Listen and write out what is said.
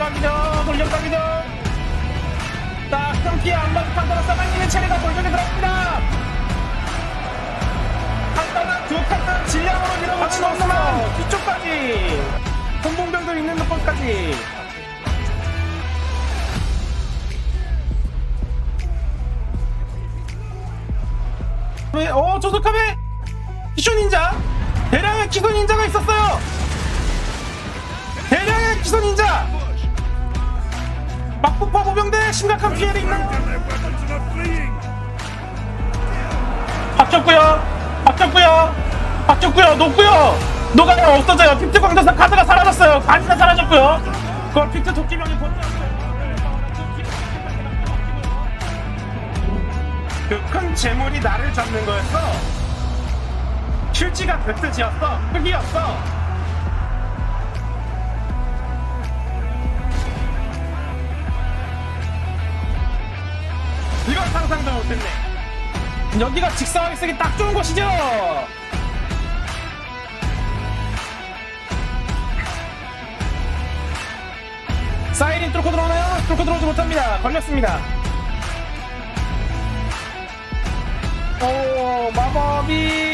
들어갑니다. 자, 끊기 안 맞은 판도라 사방님의 차례가 골격에 들어갑니다. 간단한 두 카트 질량으로 밀어붙인 없으면 뒤쪽까지. 선봉병들 있는 곳까지. 왜, 어, 조석함에 기쇼 닌자! 대량의 기소 닌자가 있었어요! 대량의 기소 닌자! 막부파 보병대 심각한 피해를 입나요? 박혔고요 박혔고요 박혔고요 녹고요. 녹아요 없어져요. 픽트 광전사 카드가 사라졌어요. 바지가 사라졌고요. 그걸 픽트 도끼병이 본전그 큰 재물이 나를 잡는 거였어 휴지가 그 뜻이었어. 흙이었어 이건 상상도 못했네. 여기가 직사하게 쓰기 딱 좋은 곳이죠? 사이렌 뚫고 들어오나요? 뚫고 들어오지 못합니다. 걸렸습니다. 오 마법이